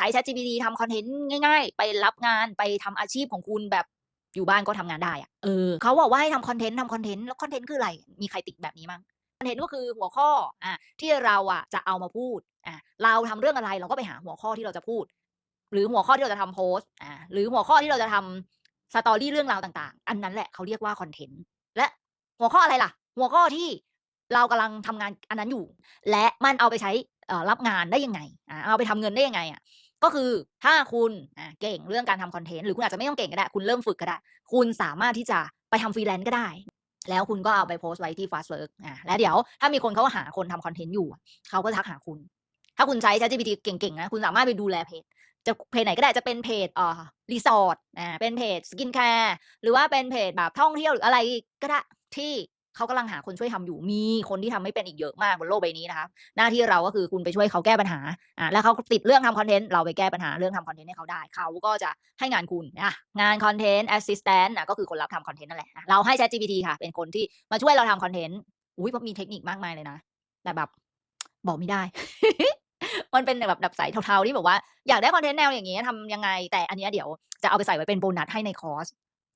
ช้ ChatGPT ทำคอนเทนต์ง่ายๆ ไปรับงานไปทำอาชีพของคุณแบบอยู่บ้านก็ทำงานได้อะเออเขาบอกว่าให้ทำคอนเทนต์ทำคอนเทนต์แล้วคอนเทนต์คืออะไร มีใครติดแบบนี้มั้งคอนเทนต์ก็คือหัวข้ออะที่เราอะจะเอามาพูดอะเราทำเรื่องอะไรเราก็ไปหาหัวข้อที่เราจะพูด หรือหัวข้อที่เราจะทำโพสต์อ่าหรือหัวข้อที่เราจะทำสตอรี่เรื่องราวต่างๆ อันนั้นแหละเขาเรียกว่าคอนเทนต์และหัวข้ออะไรล่ะ หัวข้อที่เรากำลังทำงานอันนั้นอยู่ และมันเอาไปใช้อ่อรับงานได้ยังไงอ่าเอาไปทำเงินได้ยังไงอะ ก็คือถ้าคุณเก่งเรื่องการทำคอนเทนต์หรือคุณอาจจะไม่ต้องเก่งก็ได้ คุณเริ่มฝึกก็ได้ คุณสามารถที่จะไปทำฟรีแลนซ์ก็ได้ แล้วคุณก็เอาไปโพสต์ไว้ที่ Fastwork อ่าแล้วเดี๋ยวถ้ามีคนเขาหาคนทำคอนเทนต์อยู่ เขาก็ทักหาคุณ ถ้าคุณใช้ ChatGPT เก่งๆนะคุณสามารถไปดูแลเพจจะเพจไหนก็ได้จะเป็นเพจอ่ารีสอร์ทอ่าเป็นเพจสกินแคร์หรือว่าเป็นเพจแบบท่องเที่ยวหรืออะไรก็ได้ที่ เขากำลังหาคนช่วยทำอยู่มีคนที่ทำไม่เป็นอีกเยอะมากบนโลกใบนี้นะคะหน้าที่เราก็คือคุณไปช่วยเขาแก้ปัญหาอ่าแล้วเขาติดเรื่องทำคอนเทนต์เราไปแก้ปัญหาเรื่องทำคอนเทนต์ให้เขาได้ เขาก็จะให้งานคุณนะงานคอนเทนต์แอสซิสแตนต์ก็คือคนรับทำคอนเทนต์นั่นแหละ เราให้ ChatGPT ค่ะ เป็นคนที่มาช่วยเราทำคอนเทนต์อุ้ยมีเทคนิคมากมายเลยนะ แต่แบบบอกไม่ได้ มันเป็นแบบแบบสายเทาๆที่แบบว่าอยากได้คอนเทนต์แนวอย่างนี้ทำยังไง แต่อันนี้เดี๋ยวจะเอาไปใส่ไว้เป็นโบนัสให้ในคอร์ส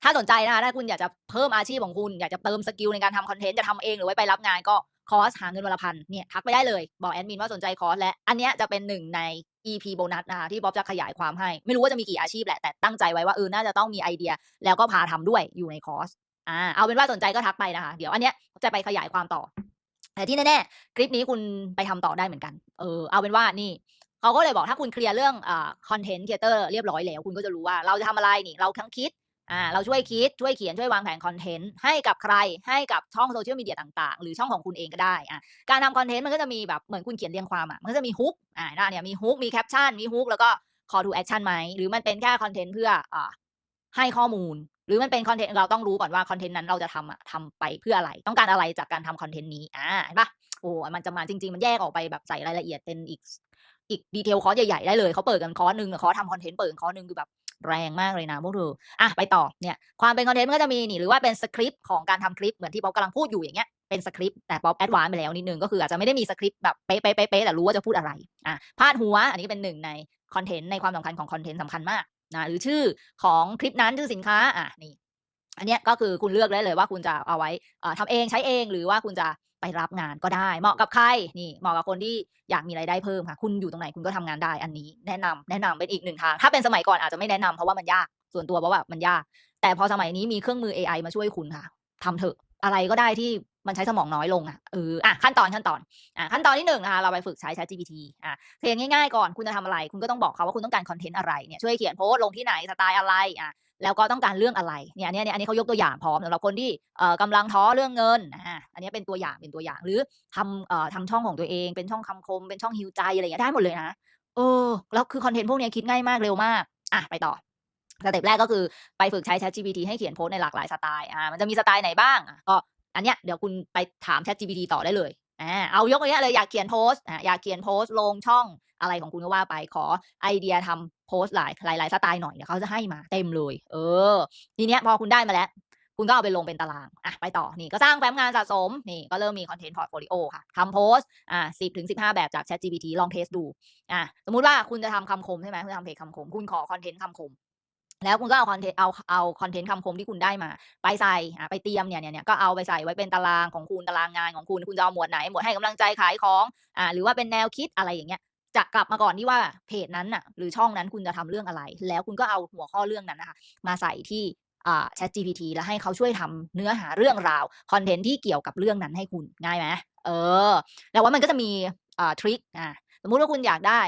ถ้าสนใจนะคะถ้าคุณอยากจะเพิ่มอาชีพของคุณ อยากจะเติมสกิลในการทำคอนเทนต์จะทำเองหรือไว้ไปรับงานก็คอร์สหาเงินวันละพันเนี่ยทักไปได้เลยบอกแอดมินว่าสนใจคอร์สและอันเนี้ยจะเป็นหนึ่งใน EP โบนัสนะคะที่บ๊อบจะขยายความให้ ไม่รู้ว่าจะมีกี่อาชีพแหละแต่ตั้งใจไว้ว่าเออน่าจะต้องมีไอเดีย แล้วก็พาทำด้วยอยู่ในคอร์สอ่าเอาเป็นว่าสนใจก็ทักไปนะคะ เดี๋ยวอันเนี้ยจะไปขยายความต่อ แต่ที่แน่ๆคลิปนี้คุณไปทำต่อได้เหมือนกัน เออเอาเป็นว่านี่เขาก็เลยบอกถ้าคุณเคลียร์เรื่องอ่าคอนเทนต์เอเตอร์เรียบร้อยแล้ว คุณก็จะรู้ว่าเราจะทำอะไรนี่ เราทั้งคิด อ่าเราช่วยคิดช่วยเขียนช่วยวางแผนคอนเทนต์ให้กับใครให้กับช่องโซเชียลมีเดียต่างๆ หรือช่องของคุณเองก็ได้อ่าการทำคอนเทนต์มันก็จะมีแบบเหมือนคุณเขียนเรียงความอะมันก็จะมีฮุกอ่าหน้าเนี่ยมีฮุกมีแคปชั่นมีฮุกแล้วก็ call to action ไหมหรือมันเป็นแค่คอนเทนต์เพื่ออ่าให้ข้อมูล หรือมันเป็นคอนเทนต์เราต้องรู้ก่อนว่าคอนเทนต์นั้นเราจะทำอะทำไปเพื่ออะไร ต้องการอะไรจากการทำคอนเทนต์นี้อ่าเห็นปะโอ้มันจะมาจริง ๆ มันแยกออกไปแบบใส่รายละเอียดเป็นอีกอีกดีเทลคอร์สใหญ่ๆได้เลยเขาเปิดกันคอร์สหนึ่งคอร์สทำคอนเทนต์เปิดคอร์สหนึ่งคือแบบ แรงมากเลยนะพวกเธออะไปต่อเนี่ยความเป็นคอนเทนต์มันก็จะมีนี่หรือว่าเป็นสคริปต์ของการทำคลิปเหมือนที่ป๊อปกำลังพูดอยู่อย่างเงี้ยเป็นสคริปต์แต่ป๊อปแอดวานไปแล้วนิดนึงก็คืออาจจะไม่ได้มีสคริปต์แบบเป๊ะๆแต่รู้ว่าจะพูดอะไรอะพาดหัว อันนี้เป็นหนึ่งในคอนเทนต์ในความสำคัญของคอนเทนต์สำคัญมากนะหรือชื่อของคลิปนั้นชื่อสินค้าอะนี่ อันนี้ก็คือคุณเลือกได้เลยว่าคุณจะเอาไว้อ่าทำเองใช้เองหรือว่าคุณจะไปรับงานก็ได้ เหมาะกับใครนี่เหมาะกับคนที่อยากมีรายได้เพิ่มค่ะ คุณอยู่ตรงไหนคุณก็ทำงานได้อันนี้แนะนำแนะนำเป็นอีกหนึ่งทาง ถ้าเป็นสมัยก่อนอาจจะไม่แนะนำเพราะว่ามันยากส่วนตัวเพราะว่ามันยาก แต่พอสมัยนี้มีเครื่องมือ AI มาช่วยคุณค่ะทำเถอะอะไรก็ได้ที่มันใช้สมองน้อยลงอะเอออะขั้นตอนขั้นตอนอะขั้นตอนที่หนึ่งนะคะเราไปฝึกใช้ ChatGPT อะเพลงง่ายๆก่อนคุณจะทำอะไร คุณก็ต้องบอกเขาว่าคุณต้องการคอนเทนต์อะไรเนี่ยช่วยเขียนโพสต์ลงที่ไหนสไตล์อะไรอะ แล้วก็ต้องการเรื่องอะไรเนี่ยอันเนี้ยเนี่ยอันนี้เขายกตัวอย่างพร้อมสำหรับคนที่เอ่อกำลังท้อเรื่องเงินอ่าอันนี้เป็นตัวอย่างเป็นตัวอย่างหรือทำเอ่อทำช่องของตัวเอง เป็นช่องคำคม เป็นช่องฮิวใจอะไรอย่างเงี้ยได้หมดเลยนะเออแล้วคือคอนเทนต์พวกนี้คิดง่ายมากเร็วมากอะไปต่อสเต็ปแรกก็คือไปฝึกใช้ ChatGPT ให้เขียนโพสในหลากหลายสไตล์อ่ามันจะมีสไตล์ไหนบ้างอะก็อันเนี้ยเดี๋ยวคุณไปถาม ChatGPT ต่อได้เลย อ่าเอายกตัวเนี้ยเลยอยากเขียนโพสต์อ่าอยากเขียนโพสต์ลงช่องอะไรของคุณก็ว่าไปขอไอเดียทำโพสต์หลายหลายหลายสไตล์หน่อยเดี๋ยวเขาจะให้มาเต็มเลย เออ ทีเนี้ยพอคุณได้มาแล้ว คุณก็เอาไปลงเป็นตารางอะไปต่อนี่ก็สร้างแฟ้มงานสะสมนี่ก็เริ่มมีคอนเทนต์พอร์ตโฟลิโอค่ะทำโพสต์อ่าสิบถึงสิบห้าแบบจาก ChatGPT ลองเทสดูอะสมมุติว่าคุณจะทำคำคมใช่ไหมคุณทำเพจคำคม คุณขอคอนเทนต์คำคม แล้วคุณก็เอาคอนเทนต์เอาเอาคอนเทนต์คำคมที่คุณได้มา ไปใส่อ่าไปเตรียมเนี่ยเนี่ยเนี่ยก็เอาไปใส่ไว้เป็นตารางของคุณตารางงานของคุณคุณจะเอาหมวดไหนหมวดให้กำลังใจขายของอ่าหรือว่าเป็นแนวคิดอะไรอย่างเงี้ยจะกลับมาก่อนที่ว่าเพจนั้นน่ะหรือช่องนั้นคุณจะทำเรื่องอะไร แล้วคุณก็เอาหัวข้อเรื่องนั้นนะคะมาใส่ที่อ่า ChatGPT แล้วให้เขาช่วยทำเนื้อหาเรื่องราวคอนเทนต์ที่เกี่ยวกับเรื่องนั้นให้คุณง่ายไหมเออแต่ว่ามันก็จะมีอ่าทริคอ่าสมมุติว่าคุณอยากได้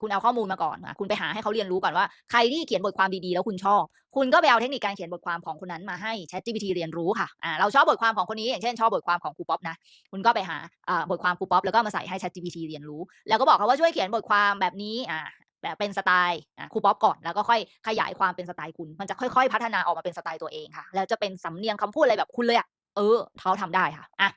คุณเอาข้อมูลมาก่อนอะคุณไปหาให้เขาเรียนรู้ก่อนว่าใครที่เขียนบทความดีๆ แล้วคุณชอบ คุณก็ไปเอาเทคนิคการเขียนบทความของคนนั้นมาให้ ChatGPT เรียนรู้ค่ะอ่าเราชอบบทความของคนนี้อย่างเช่นชอบบทความของครูป๊อปนะคุณก็ไปหาอ่าบทความครูป๊อปแล้วก็มาใส่ให้ ChatGPT เรียนรู้ แล้วก็บอกเขาว่าช่วยเขียนบทความแบบนี้อ่าแบบเป็นสไตล์อะครูป๊อปก่อนแล้วก็ค่อยขยายความเป็นสไตล์คุณ มันจะค่อยๆ พัฒนาออกมาเป็นสไตล์ตัวเองค่ะ แล้วจะเป็นสำเนียงคำพูดอะไรแบบคุณเลยอะเออเขาทำได้ค่ะอะ